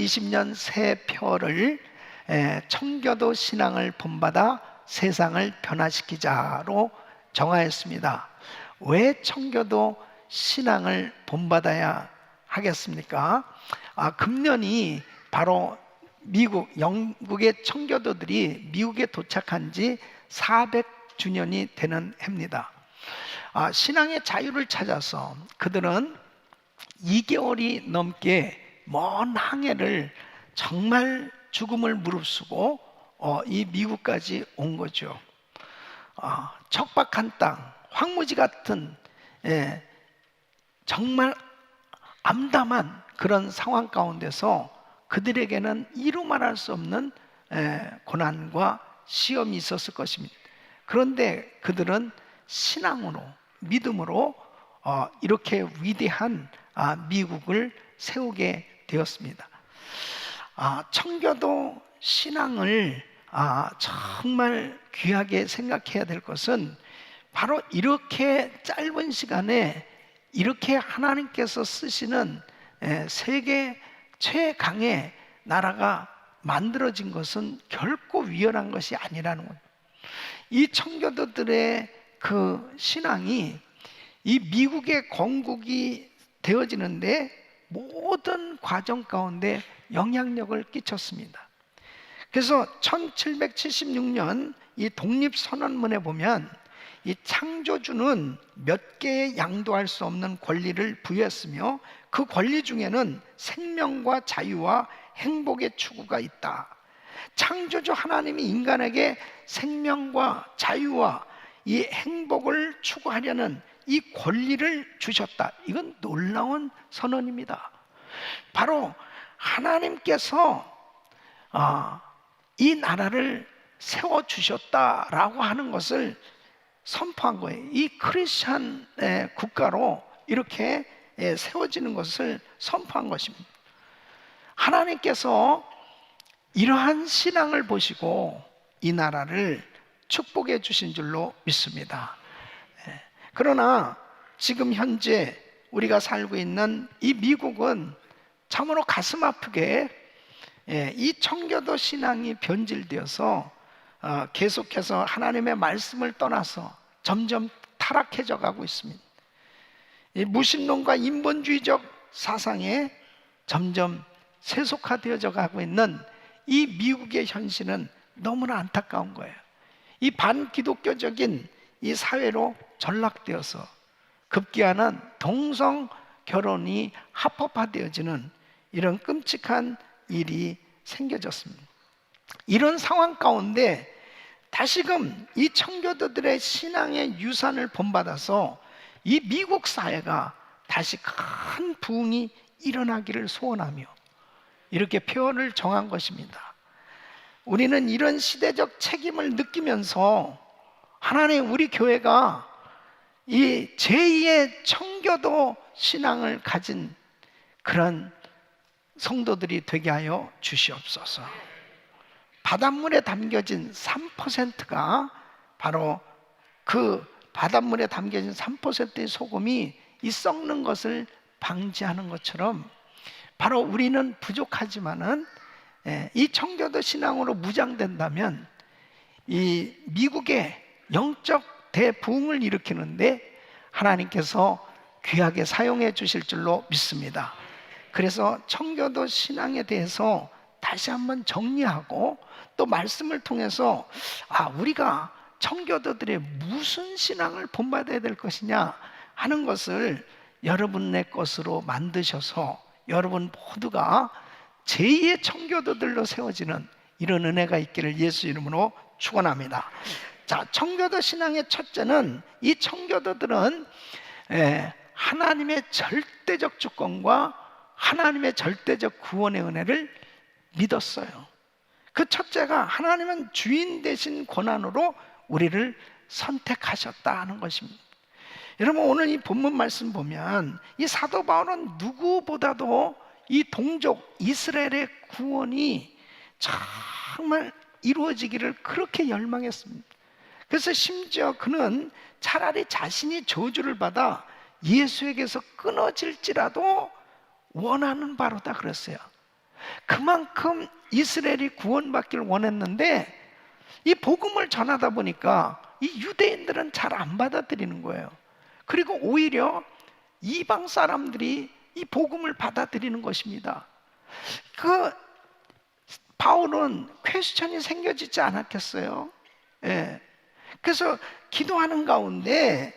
2020년 새 표를 에, 청교도 신앙을 본받아 세상을 변화시키자로 정하였습니다. 왜 청교도 신앙을 본받아야 하겠습니까? 아, 금년이 바로 미국, 영국의 청교도들이 미국에 도착한 지 400주년이 되는 해입니다. 아, 신앙의 자유를 찾아서 그들은 2개월이 넘게 먼 항해를 정말 죽음을 무릅쓰고 어, 이 미국까지 온 거죠. 아, 척박한 땅, 황무지 같은 예, 정말 암담한 그런 상황 가운데서 그들에게는 이루 말할 수 없는 에, 고난과 시험이 있었을 것입니다. 그런데 그들은 신앙으로 믿음으로 어, 이렇게 위대한 아, 미국을 세우게 되었습니다. 아, 청교도 신앙을 아, 정말 귀하게 생각해야 될 것은 바로 이렇게 짧은 시간에 이렇게 하나님께서 쓰시는 에, 세계 최강의 나라가 만들어진 것은 결코 위헌한 것이 아니라는 거예요. 이 청교도들의 그 신앙이 이 미국의 건국이 되어지는데 모든 과정 가운데 영향력을 끼쳤습니다. 그래서 1776년 이 독립선언문에 보면 이 창조주는 몇 개의 양도할 수 없는 권리를 부여했으며 그 권리 중에는 생명과 자유와 행복의 추구가 있다. 창조주 하나님이 인간에게 생명과 자유와 이 행복을 추구하려는 이 권리를 주셨다. 이건 놀라운 선언입니다. 바로 하나님께서 아, 이 나라를 세워 주셨다라고 하는 것을 선포한 거예요. 이 크리스천 국가로 이렇게 예, 세워지는 것을 선포한 것입니다. 하나님께서 이러한 신앙을 보시고 이 나라를 축복해 주신 줄로 믿습니다. 예, 그러나 지금 현재 우리가 살고 있는 이 미국은 참으로 가슴 아프게 예, 이 청교도 신앙이 변질되어서 어, 계속해서 하나님의 말씀을 떠나서 점점 타락해져 가고 있습니다. 무신론과 인본주의적 사상에 점점 세속화되어져 가고 있는 이 미국의 현실은 너무나 안타까운 거예요. 이 반기독교적인 이 사회로 전락되어서 급기야는 동성 결혼이 합법화되어지는 이런 끔찍한 일이 생겨졌습니다. 이런 상황 가운데 다시금 이 청교도들의 신앙의 유산을 본받아서 이 미국 사회가 다시 큰 부흥이 일어나기를 소원하며 이렇게 표현을 정한 것입니다. 우리는 이런 시대적 책임을 느끼면서 하나님 우리 교회가 이 제2의 청교도 신앙을 가진 그런 성도들이 되게 하여 주시옵소서. 바닷물에 담겨진 3%가 바로 그 바닷물에 담겨진 3%의 소금이 이 썩는 것을 방지하는 것처럼 바로 우리는 부족하지만은 예, 이 청교도 신앙으로 무장된다면 이 미국의 영적 대부흥을 일으키는데 하나님께서 귀하게 사용해 주실 줄로 믿습니다. 그래서 청교도 신앙에 대해서 다시 한번 정리하고 또 말씀을 통해서 아 우리가 청교도들의 무슨 신앙을 본받아야 될 것이냐 하는 것을 여러분의 것으로 만드셔서 여러분 모두가 제2의 청교도들로 세워지는 이런 은혜가 있기를 예수 이름으로 축원합니다. 자, 청교도 신앙의 첫째는 이 청교도들은 하나님의 절대적 주권과 하나님의 절대적 구원의 은혜를 믿었어요. 그 첫째가 하나님은 주인 대신 권한으로 우리를 선택하셨다는 것입니다. 여러분 오늘 이 본문 말씀 보면 이 사도 바울은 누구보다도 이 동족 이스라엘의 구원이 정말 이루어지기를 그렇게 열망했습니다. 그래서 심지어 그는 차라리 자신이 저주를 받아 예수에게서 끊어질지라도 원하는 바로다 그랬어요. 그만큼 이스라엘이 구원받기를 원했는데 이 복음을 전하다 보니까 이 유대인들은 잘 안 받아들이는 거예요. 그리고 오히려 이방 사람들이 이 복음을 받아들이는 것입니다. 그 바울은 퀘스천이 생겨지지 않았겠어요? 예. 그래서 기도하는 가운데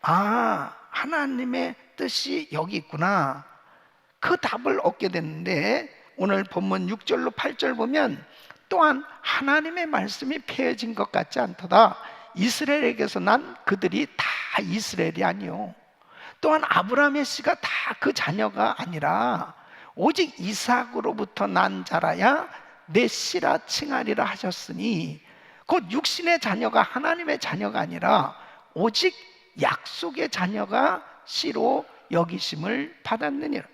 아 하나님의 뜻이 여기 있구나. 그 답을 얻게 됐는데 오늘 본문 6절로 8절 보면 또한 하나님의 말씀이 폐해진 것 같지 않도다. 이스라엘에게서 난 그들이 다 이스라엘이 아니요 또한 아브라함의 씨가 다 그 자녀가 아니라 오직 이삭으로부터 난 자라야 내 씨라 칭하리라 하셨으니 곧 육신의 자녀가 하나님의 자녀가 아니라 오직 약속의 자녀가 씨로 여기심을 받았느니라.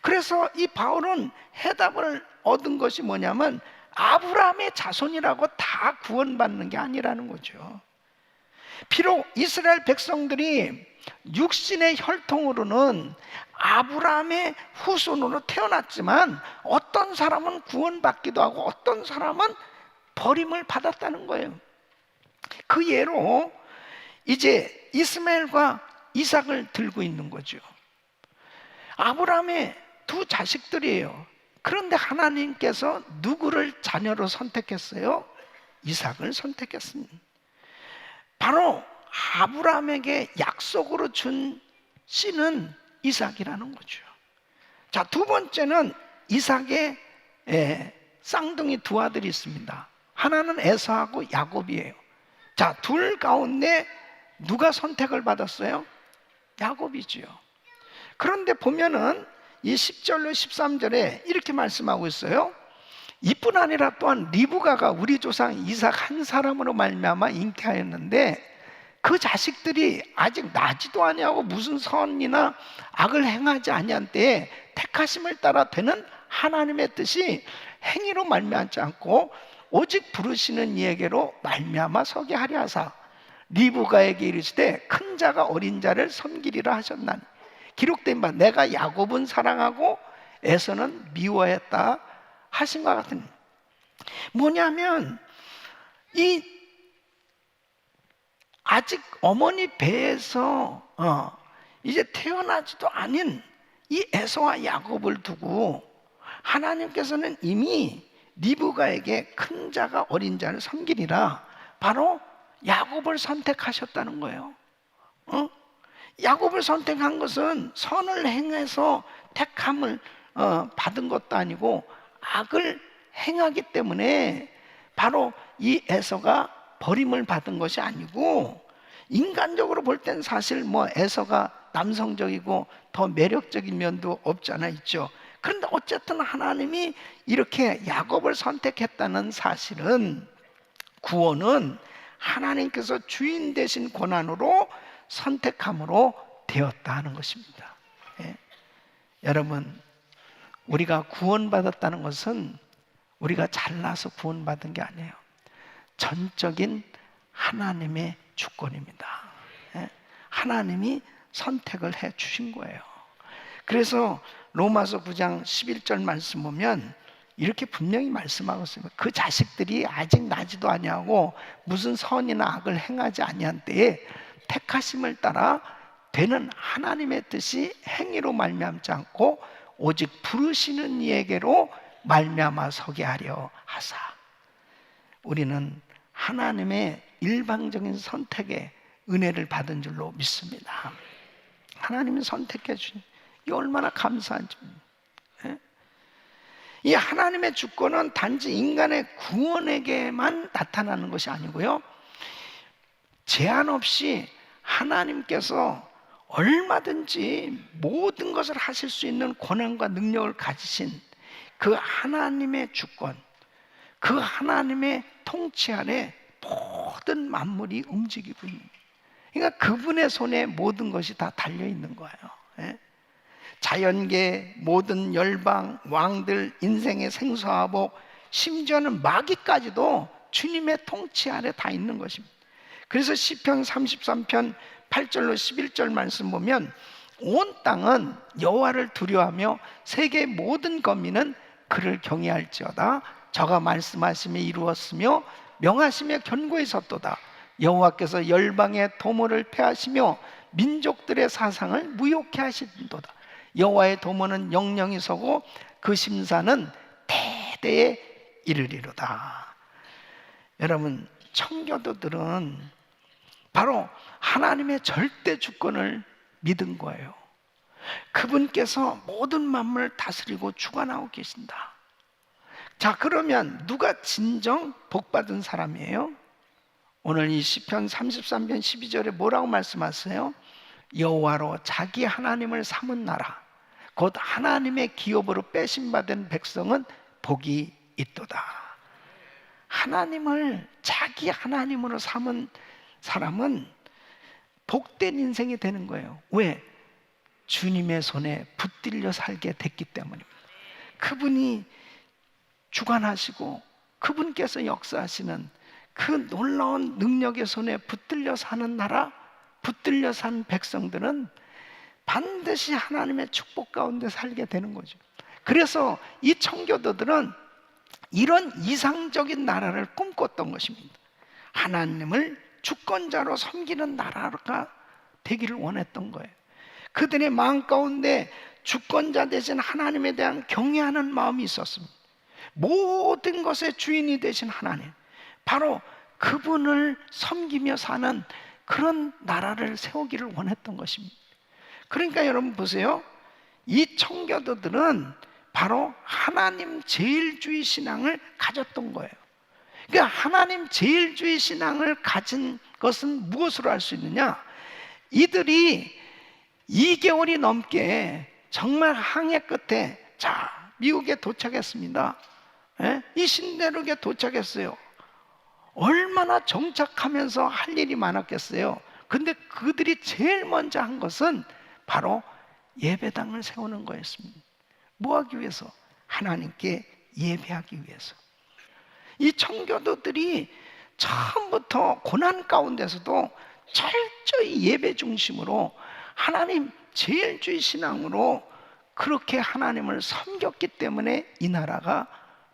그래서 이 바울은 해답을 얻은 것이 뭐냐면 아브라함의 자손이라고 다 구원받는 게 아니라는 거죠. 비록 이스라엘 백성들이 육신의 혈통으로는 아브라함의 후손으로 태어났지만 어떤 사람은 구원받기도 하고 어떤 사람은 버림을 받았다는 거예요. 그 예로 이제 이스마엘과 이삭을 들고 있는 거죠. 아브라함의 두 자식들이에요. 그런데 하나님께서 누구를 자녀로 선택했어요? 이삭을 선택했습니다. 바로 아브라함에게 약속으로 준 씨는 이삭이라는 거죠. 자, 두 번째는 이삭의 예, 쌍둥이 두 아들이 있습니다. 하나는 에서하고 야곱이에요. 자, 둘 가운데 누가 선택을 받았어요? 야곱이지요. 그런데 보면은 이 10절로 13절에 이렇게 말씀하고 있어요. 이뿐 아니라 또한 리브가가 우리 조상 이삭 한 사람으로 말미암아 잉태하였는데 그 자식들이 아직 나지도 아니하고 무슨 선이나 악을 행하지 아니한 때에 택하심을 따라 되는 하나님의 뜻이 행위로 말미암지 않고 오직 부르시는 이에게로 말미암아 서게 하려 하사. 리브가에게 이르시되 큰 자가 어린 자를 섬기리라 하셨나니. 기록된 바 내가 야곱은 사랑하고 에서는 미워했다 하신 것 같은 뭐냐면 이 아직 어머니 배에서 어, 이제 태어나지도 않은 이 에서와 야곱을 두고 하나님께서는 이미 리브가에게 큰 자가 어린 자를 섬기리라 바로 야곱을 선택하셨다는 거예요. 어? 야곱을 선택한 것은 선을 행해서 택함을 어, 받은 것도 아니고 악을 행하기 때문에 바로 이 에서가 버림을 받은 것이 아니고 인간적으로 볼 땐 사실 뭐 에서가 남성적이고 더 매력적인 면도 없잖아 있죠. 그런데 어쨌든 하나님이 이렇게 야곱을 선택했다는 사실은 구원은 하나님께서 주인 되신 고난으로 선택함으로 되었다 하는 것입니다. 예. 여러분, 우리가 구원받았다는 것은 우리가 잘나서 구원받은 게 아니에요. 전적인 하나님의 주권입니다. 예. 하나님이 선택을 해 주신 거예요. 그래서 로마서 9장 11절 말씀 보면 이렇게 분명히 말씀하고 있습니다. 그 자식들이 아직 나지도 아니하고 무슨 선이나 악을 행하지 아니한 때에 택하심을 따라 되는 하나님의 뜻이 행위로 말미암지 않고 오직 부르시는 이에게로 말미암아 서게 하려 하사 우리는 하나님의 일방적인 선택에 은혜를 받은 줄로 믿습니다. 하나님이 선택해 주신 이 얼마나 감사한지. 예? 이 하나님의 주권은 단지 인간의 구원에게만 나타나는 것이 아니고요. 제한 없이 하나님께서 얼마든지 모든 것을 하실 수 있는 권한과 능력을 가지신 그 하나님의 주권, 그 하나님의 통치 아래 모든 만물이 움직이고 있는 그러니까 그분의 손에 모든 것이 다 달려 있는 거예요. 예? 자연계, 모든 열방, 왕들, 인생의 생사하복, 심지어는 마귀까지도 주님의 통치 아래 다 있는 것입니다. 그래서 시편 33편 8절로 11절 말씀 보면 온 땅은 여호와를 두려워하며 세계 모든 거민은 그를 경외할지어다 저가 말씀하심에 이루었으며 명하심에 견고히 섰도다 여호와께서 열방의 도모를 패하시며 민족들의 사상을 무욕케 하신도다 여호와의 도모는 영영이 서고 그 심사는 대대에 이르리로다 여러분 청교도들은 바로 하나님의 절대 주권을 믿은 거예요. 그분께서 모든 만물을 다스리고 주관하고 계신다. 자, 그러면 누가 진정 복받은 사람이에요? 오늘 이 시편 33편 12절에 뭐라고 말씀하세요? 여호와로 자기 하나님을 삼은 나라 곧 하나님의 기업으로 빼심 받은 백성은 복이 있도다. 하나님을 자기 하나님으로 삼은 사람은 복된 인생이 되는 거예요. 왜? 주님의 손에 붙들려 살게 됐기 때문입니다. 그분이 주관하시고 그분께서 역사하시는 그 놀라운 능력의 손에 붙들려 사는 나라, 붙들려 산 백성들은 반드시 하나님의 축복 가운데 살게 되는 거죠. 그래서 이 청교도들은 이런 이상적인 나라를 꿈꿨던 것입니다. 하나님을 주권자로 섬기는 나라가 되기를 원했던 거예요. 그들의 마음 가운데 주권자 되신 하나님에 대한 경외하는 마음이 있었습니다. 모든 것의 주인이 되신 하나님, 바로 그분을 섬기며 사는 그런 나라를 세우기를 원했던 것입니다. 그러니까 여러분 보세요. 이 청교도들은 바로 하나님 제일주의 신앙을 가졌던 거예요. 그러니까 하나님 제일주의 신앙을 가진 것은 무엇으로 알 수 있느냐? 이들이 2개월이 넘게 정말 항해 끝에 자 미국에 도착했습니다. 예? 이 신대륙에 도착했어요. 얼마나 정착하면서 할 일이 많았겠어요. 근데 그들이 제일 먼저 한 것은 바로 예배당을 세우는 거였습니다. 뭐 하기 위해서? 하나님께 예배하기 위해서. 이 청교도들이 처음부터 고난 가운데서도 철저히 예배 중심으로 하나님 제일주의 신앙으로 그렇게 하나님을 섬겼기 때문에 이 나라가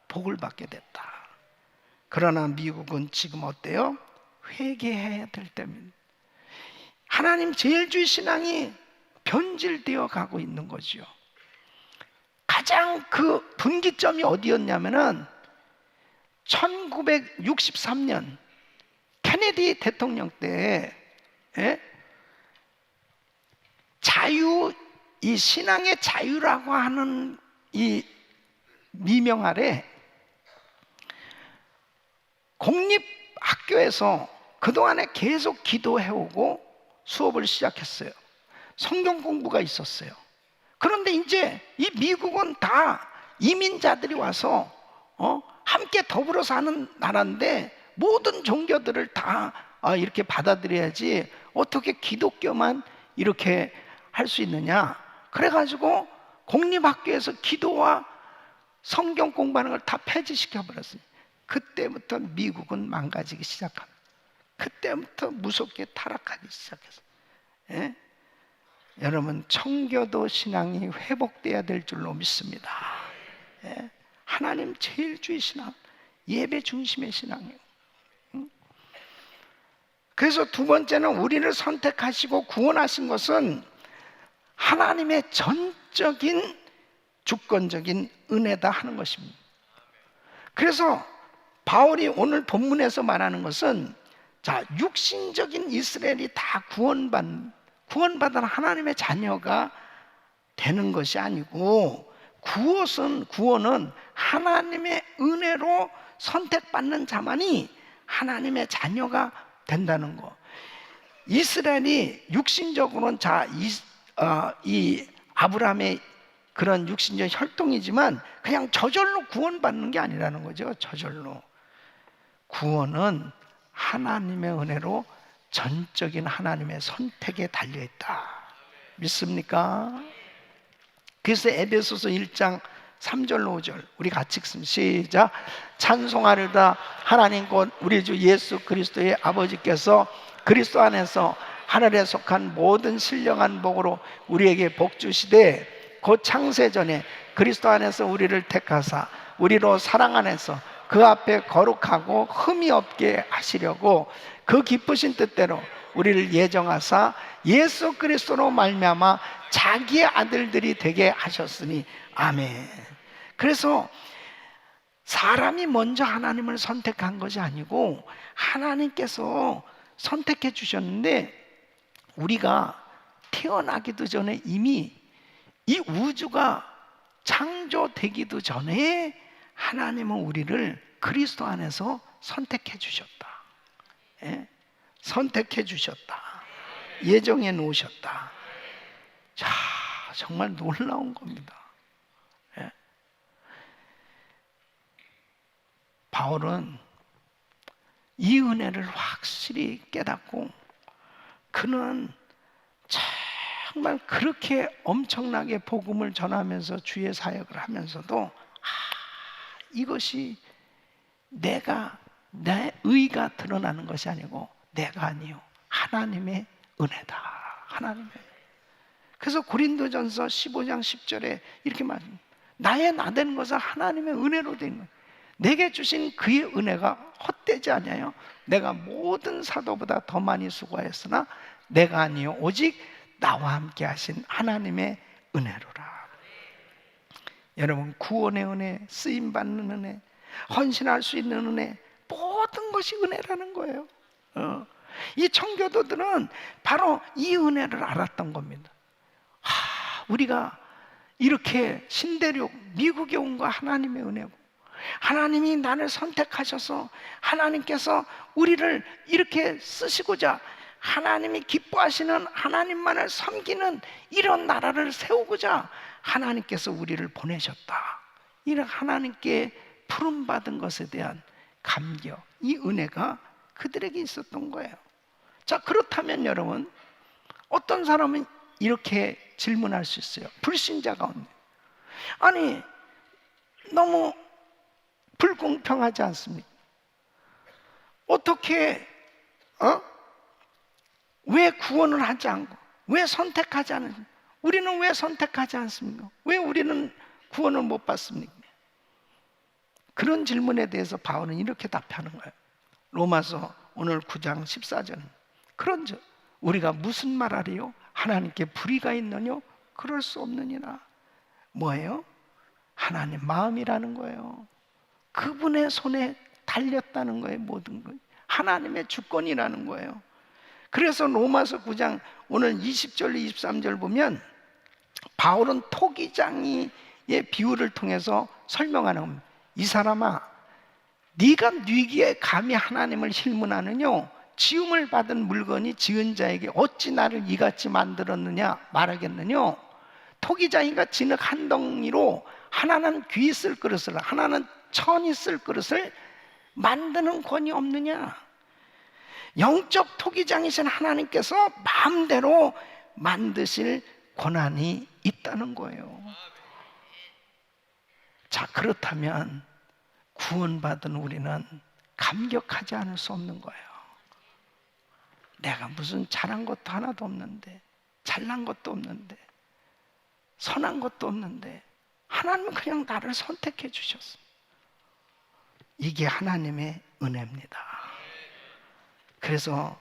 복을 받게 됐다. 그러나 미국은 지금 어때요? 회개해야 될 때입니다. 하나님 제일주의 신앙이 변질되어 가고 있는 거죠. 가장 그 분기점이 어디였냐면은 1963년 케네디 대통령 때 예? 자유 이 신앙의 자유라고 하는 이 미명 아래 공립 학교에서 그동안에 계속 기도해오고 수업을 시작했어요. 성경 공부가 있었어요. 그런데 이제 이 미국은 다 이민자들이 와서 어? 함께 더불어 사는 나라인데 모든 종교들을 다 아, 이렇게 받아들여야지 어떻게 기독교만 이렇게 할 수 있느냐? 그래가지고 공립학교에서 기도와 성경 공부하는 걸 다 폐지시켜 버렸어요. 그때부터 미국은 망가지기 시작합니다. 그때부터 무섭게 타락하기 시작했어요. 예? 여러분 청교도 신앙이 회복돼야 될 줄로 믿습니다. 예? 하나님 제일주의 신앙, 예배 중심의 신앙이에요. 그래서 두 번째는 우리를 선택하시고 구원하신 것은 하나님의 전적인 주권적인 은혜다 하는 것입니다. 그래서 바울이 오늘 본문에서 말하는 것은 자, 육신적인 이스라엘이 다 구원받, 구원받은 하나님의 자녀가 되는 것이 아니고 구원은, 구원은 하나님의 은혜로 선택받는 자만이 하나님의 자녀가 된다는 거. 이스라엘이 육신적으로는 자, 이, 어, 이 아브라함의 그런 육신적 혈통이지만 그냥 저절로 구원받는 게 아니라는 거죠. 저절로. 구원은 하나님의 은혜로 전적인 하나님의 선택에 달려 있다. 믿습니까? 그래서 에베소서 1장 3절 5절 우리 같이 읽습니다. 시작. 찬송하리다 하나님 곧 우리 주 예수 그리스도의 아버지께서 그리스도 안에서 하늘에 속한 모든 신령한 복으로 우리에게 복 주시되 곧 창세 전에 그리스도 안에서 우리를 택하사 우리로 사랑 안에서 그 앞에 거룩하고 흠이 없게 하시려고 그 기쁘신 뜻대로 우리를 예정하사 예수 그리스도로 말미암아 자기의 아들들이 되게 하셨으니 아멘. 그래서 사람이 먼저 하나님을 선택한 것이 아니고 하나님께서 선택해 주셨는데 우리가 태어나기도 전에 이미 이 우주가 창조되기도 전에 하나님은 우리를 그리스도 안에서 선택해 주셨다. 예? 선택해 주셨다. 예정해 놓으셨다. 자, 정말 놀라운 겁니다. 예? 바울은 이 은혜를 확실히 깨닫고 그는 정말 그렇게 엄청나게 복음을 전하면서 주의 사역을 하면서도 아, 이것이 내가 내 의가 드러나는 것이 아니고 내가 아니요 하나님의 은혜다. 하나님의 그래서 고린도전서 15장 10절에 이렇게 말합니다. 나의 나 되는 것은 하나님의 은혜로 된 거예요. 내게 주신 그의 은혜가 헛되지 않아요. 내가 모든 사도보다 더 많이 수고하였으나 내가 아니요 오직 나와 함께 하신 하나님의 은혜로라. 여러분 구원의 은혜, 쓰임 받는 은혜, 헌신할 수 있는 은혜, 모든 것이 은혜라는 거예요. 어. 이 청교도들은 바로 이 은혜를 알았던 겁니다. 하, 우리가 이렇게 신대륙 미국에 온 거 하나님의 은혜고 하나님이 나를 선택하셔서 하나님께서 우리를 이렇게 쓰시고자 하나님이 기뻐하시는 하나님만을 섬기는 이런 나라를 세우고자 하나님께서 우리를 보내셨다. 이런 하나님께 부름받은 것에 대한 감격, 이 은혜가 그들에게 있었던 거예요. 자, 그렇다면 여러분, 어떤 사람은 이렇게 질문할 수 있어요. 불신자 가운데. 아니, 너무 불공평하지 않습니까? 어떻게, 어? 왜 구원을 하지 않고, 왜 선택하지 않습니까? 우리는 왜 선택하지 않습니까? 왜 우리는 구원을 못 받습니까? 그런 질문에 대해서 바울은 이렇게 답하는 거예요. 로마서 오늘 9장 14절. 그런즉 우리가 무슨 말하리요? 하나님께 불의가 있느뇨? 그럴 수 없느니라. 뭐예요? 하나님 마음이라는 거예요. 그분의 손에 달렸다는 거예요, 모든 것. 하나님의 주권이라는 거예요. 그래서 로마서 9장 오늘 20절, 23절 보면 바울은 토기장이의 비유를 통해서 설명하는 겁니다. 이 사람아, 네가 뉘기에 감히 하나님을 실문하느뇨? 지음을 받은 물건이 지은 자에게 어찌 나를 이같이 만들었느냐 말하겠느뇨? 토기장이가 진흙 한 덩이로 하나는 귀 쓸 그릇을 하나는 천이 쓸 그릇을 만드는 권이 없느냐? 영적 토기장이신 하나님께서 마음대로 만드실 권한이 있다는 거예요. 자, 그렇다면 구원받은 우리는 감격하지 않을 수 없는 거예요. 내가 무슨 잘한 것도 하나도 없는데, 잘난 것도 없는데, 선한 것도 없는데, 하나님은 그냥 나를 선택해 주셨어. 이게 하나님의 은혜입니다. 그래서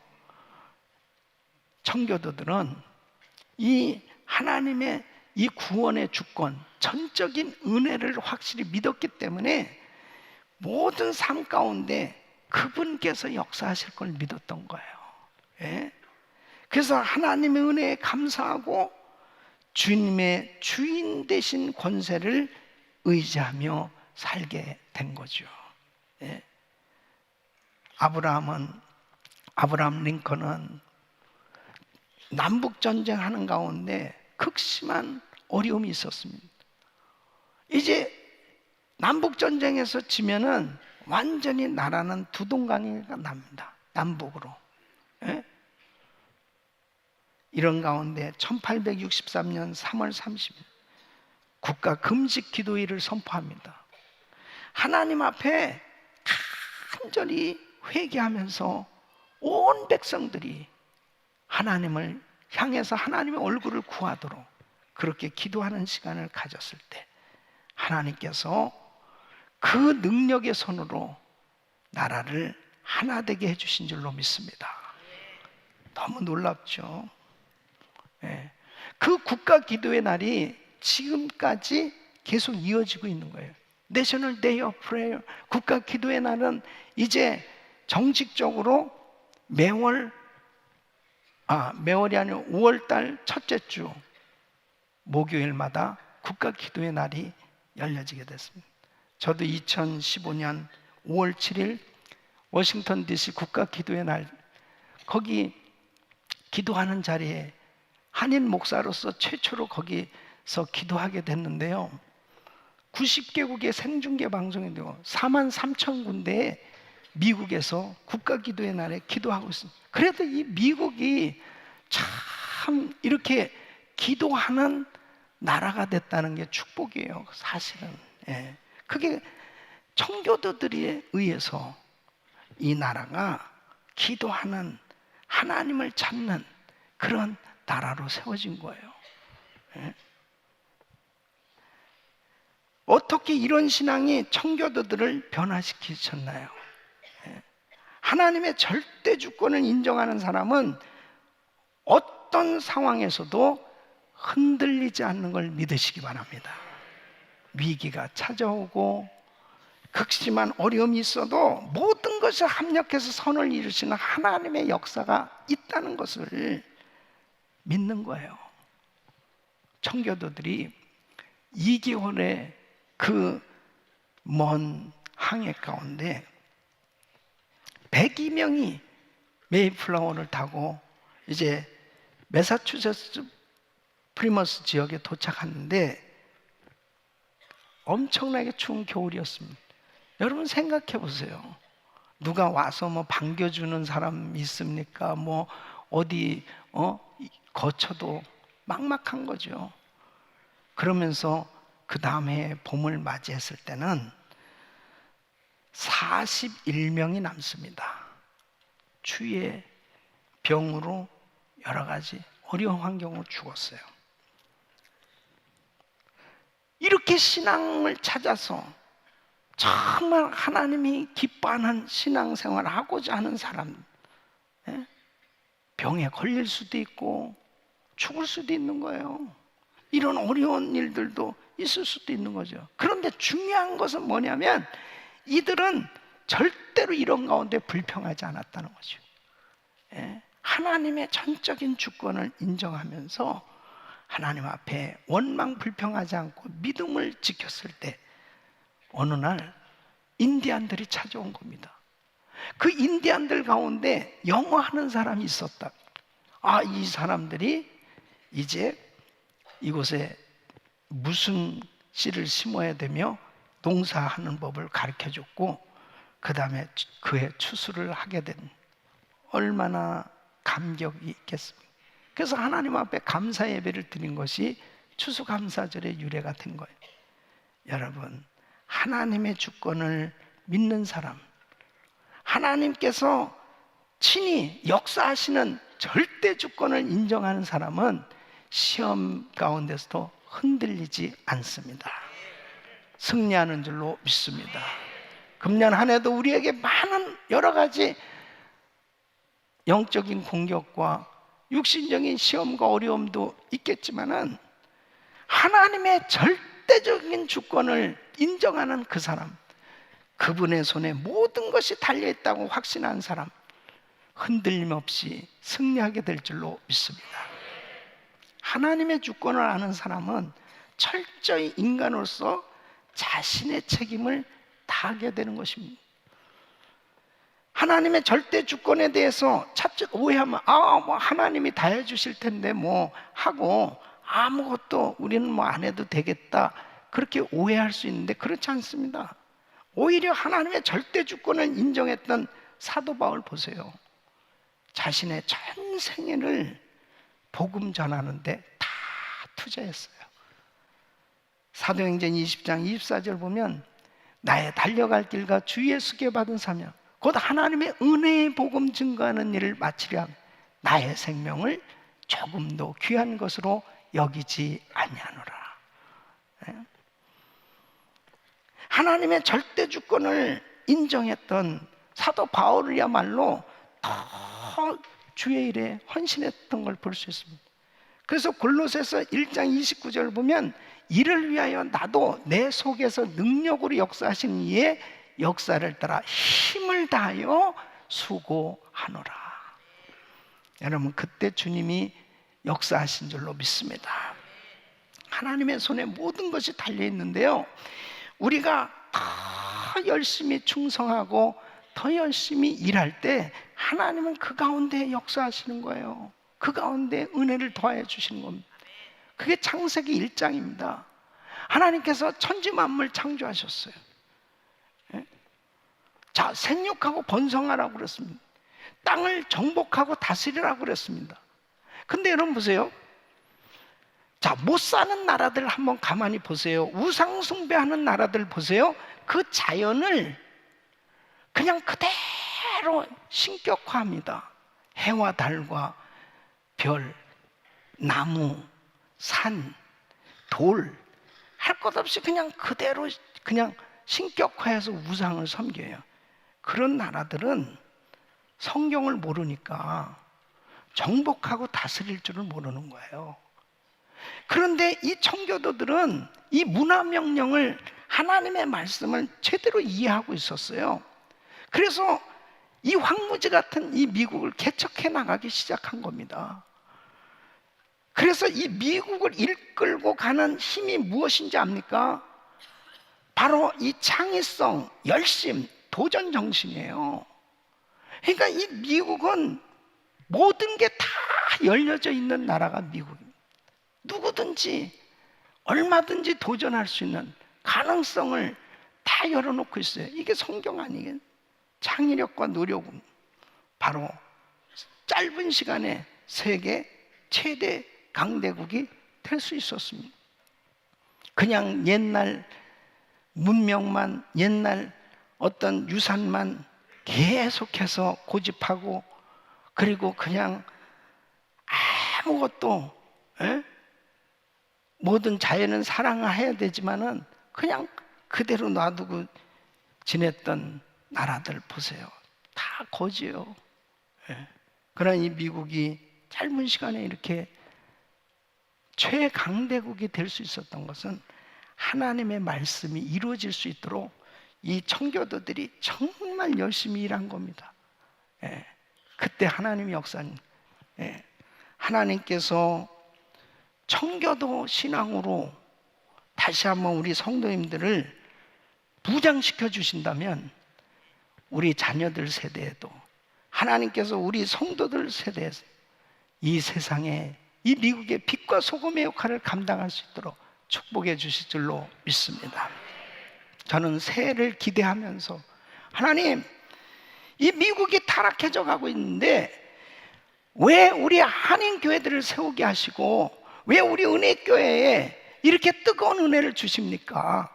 청교도들은 이 하나님의 이 구원의 주권, 전적인 은혜를 확실히 믿었기 때문에 모든 삶 가운데 그분께서 역사하실 걸 믿었던 거예요. 예? 그래서 하나님의 은혜에 감사하고 주님의 주인 되신 권세를 의지하며 살게 된 거죠. 예? 아브라함은 아브라함 링컨은 남북 전쟁하는 가운데 극심한 어려움이 있었습니다. 이제 남북 전쟁에서 지면은 완전히 나라는 두동강이가 납니다. 남북으로. 예? 이런 가운데 1863년 3월 30일 국가 금식 기도일을 선포합니다. 하나님 앞에 간절히 회개하면서 온 백성들이 하나님을 향해서 하나님의 얼굴을 구하도록 그렇게 기도하는 시간을 가졌을 때 하나님께서 그 능력의 손으로 나라를 하나 되게 해주신 줄로 믿습니다. 너무 놀랍죠. 예. 그 국가 기도의 날이 지금까지 계속 이어지고 있는 거예요. National Day of Prayer 국가 기도의 날은 이제 정식적으로 매월 아 매월이 아니고 5월 달 첫째 주 목요일마다 국가 기도의 날이 열려지게 됐습니다. 저도 2015년 5월 7일 워싱턴 DC 국가 기도의 날 거기 기도하는 자리에 한인 목사로서 최초로 거기서 기도하게 됐는데요. 90개국의 생중계 되고 4만 3천 군데에 미국에서 국가 기도의 날에 기도하고 있습니다. 그래도 이 미국이 참 이렇게 기도하는 나라가 됐다는 게 축복이에요. 사실은. 예. 그게 청교도들에 의해서 이 나라가 기도하는 하나님을 찾는 그런 나라로 세워진 거예요. 예. 어떻게 이런 신앙이 청교도들을 변화시키셨나요? 예. 하나님의 절대 주권을 인정하는 사람은 어떤 상황에서도 흔들리지 않는 걸 믿으시기 바랍니다. 위기가 찾아오고 극심한 어려움이 있어도 모든 것을 합력해서 선을 이루시는 하나님의 역사가 있다는 것을 믿는 거예요. 청교도들이 2개월의 그 먼 항해 가운데 102명이 메이플라워를 타고 이제 메사추세츠 프리머스 지역에 도착하는데 엄청나게 추운 겨울이었습니다. 여러분 생각해 보세요. 누가 와서 뭐 반겨주는 사람 있습니까? 뭐 어디 어 거쳐도 막막한 거죠. 그러면서 그 다음에 봄을 맞이했을 때는 41명이 남습니다. 추위에 병으로 여러 가지 어려운 환경으로 죽었어요. 이렇게 신앙을 찾아서 정말 하나님이 기뻐하는 신앙생활을 하고자 하는 사람, 예? 병에 걸릴 수도 있고 죽을 수도 있는 거예요. 이런 어려운 일들도 있을 수도 있는 거죠. 그런데 중요한 것은 뭐냐면 이들은 절대로 이런 가운데 불평하지 않았다는 거죠. 예? 하나님의 전적인 주권을 인정하면서 하나님 앞에 원망 불평하지 않고 믿음을 지켰을 때 어느 날 인디안들이 찾아온 겁니다. 그 인디안들 가운데 영어 하는 사람이 있었다. 아, 이 사람들이 이제 이곳에 무슨 씨를 심어야 되며 농사하는 법을 가르쳐 줬고 그 다음에 그의 추수를 하게 된 얼마나 감격이 있겠습니까? 그래서 하나님 앞에 감사 예배를 드린 것이 추수감사절의 유래가 된 거예요. 여러분, 하나님의 주권을 믿는 사람, 하나님께서 친히 역사하시는 절대 주권을 인정하는 사람은 시험 가운데서도 흔들리지 않습니다. 승리하는 줄로 믿습니다. 금년 한 해도 우리에게 많은 여러 가지 영적인 공격과 육신적인 시험과 어려움도 있겠지만은 하나님의 절대적인 주권을 인정하는 그 사람, 그분의 손에 모든 것이 달려있다고 확신한 사람, 흔들림 없이 승리하게 될 줄로 믿습니다. 하나님의 주권을 아는 사람은 철저히 인간으로서 자신의 책임을 다하게 되는 것입니다. 하나님의 절대 주권에 대해서 차츰 오해하면 아, 뭐 하나님이 다 해주실 텐데 뭐 하고 아무것도 우리는 뭐 안 해도 되겠다 그렇게 오해할 수 있는데 그렇지 않습니다. 오히려 하나님의 절대 주권을 인정했던 사도 바울 보세요. 자신의 전 생애를 복음 전하는데 다 투자했어요. 사도행전 20장 24절 보면 나의 달려갈 길과 주 예수께 받은 사명 곧 하나님의 은혜의 복음 증거하는 일을 마치려 나의 생명을 조금도 귀한 것으로 여기지 아니하노라. 예? 하나님의 절대 주권을 인정했던 사도 바울이야말로 더 주의 일에 헌신했던 걸 볼 수 있습니다. 그래서 골로새서 1장 29절 보면 이를 위하여 나도 내 속에서 능력으로 역사하신 이의 역사를 따라 힘을 다하여 수고하노라. 여러분 그때 주님이 역사하신 줄로 믿습니다. 하나님의 손에 모든 것이 달려 있는데요. 우리가 더 열심히 충성하고 더 열심히 일할 때 하나님은 그 가운데 역사하시는 거예요. 그 가운데 은혜를 더하여 주시는 겁니다. 그게 창세기 1장입니다. 하나님께서 천지 만물 창조하셨어요. 예? 자, 생육하고 번성하라고 그랬습니다. 땅을 정복하고 다스리라고 그랬습니다. 근데 여러분 보세요. 자, 못 사는 나라들 한번 가만히 보세요. 우상숭배하는 나라들 보세요. 그 자연을 그냥 그대로 신격화합니다. 해와 달과 별, 나무, 산, 돌, 할 것 없이 그냥 그대로 그냥 신격화해서 우상을 섬겨요. 그런 나라들은 성경을 모르니까 정복하고 다스릴 줄을 모르는 거예요. 그런데 이 청교도들은 이 문화 명령을 하나님의 말씀을 제대로 이해하고 있었어요. 그래서 이 황무지 같은 이 미국을 개척해 나가기 시작한 겁니다. 그래서 이 미국을 이끌고 가는 힘이 무엇인지 압니까? 바로 이 창의성, 열심, 도전 정신이에요. 그러니까 이 미국은 모든 게 다 열려져 있는 나라가 미국입니다. 누구든지 얼마든지 도전할 수 있는 가능성을 다 열어놓고 있어요. 이게 성경 아니겠? 창의력과 노력은 바로 짧은 시간에 세계 최대 강대국이 될 수 있었습니다. 그냥 옛날 문명만, 옛날 어떤 유산만 계속해서 고집하고 그리고 그냥 아무것도 에? 모든 자연은 사랑해야 되지만은 그냥 그대로 놔두고 지냈던 나라들 보세요. 다 거지요. 예. 그러나 이 미국이 짧은 시간에 이렇게 최강대국이 될 수 있었던 것은 하나님의 말씀이 이루어질 수 있도록 이 청교도들이 정말 열심히 일한 겁니다. 예. 그때 하나님의 역사는 예. 하나님께서 청교도 신앙으로 다시 한번 우리 성도님들을 부장시켜 주신다면 우리 자녀들 세대에도 하나님께서 우리 성도들 세대에서 이 세상에 이 미국의 빛과 소금의 역할을 감당할 수 있도록 축복해 주실 줄로 믿습니다. 저는 새해를 기대하면서 하나님 이 미국이 타락해져 가고 있는데 왜 우리 한인 교회들을 세우게 하시고 왜 우리 은혜 교회에 이렇게 뜨거운 은혜를 주십니까?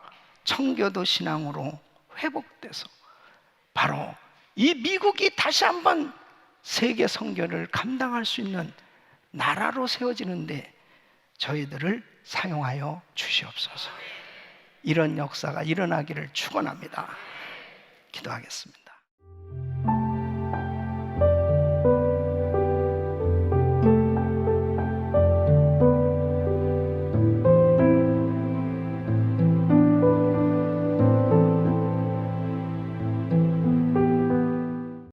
청교도 신앙으로 회복돼서 바로 이 미국이 다시 한번 세계 선교를 감당할 수 있는 나라로 세워지는데 저희들을 사용하여 주시옵소서. 이런 역사가 일어나기를 축원합니다. 기도하겠습니다.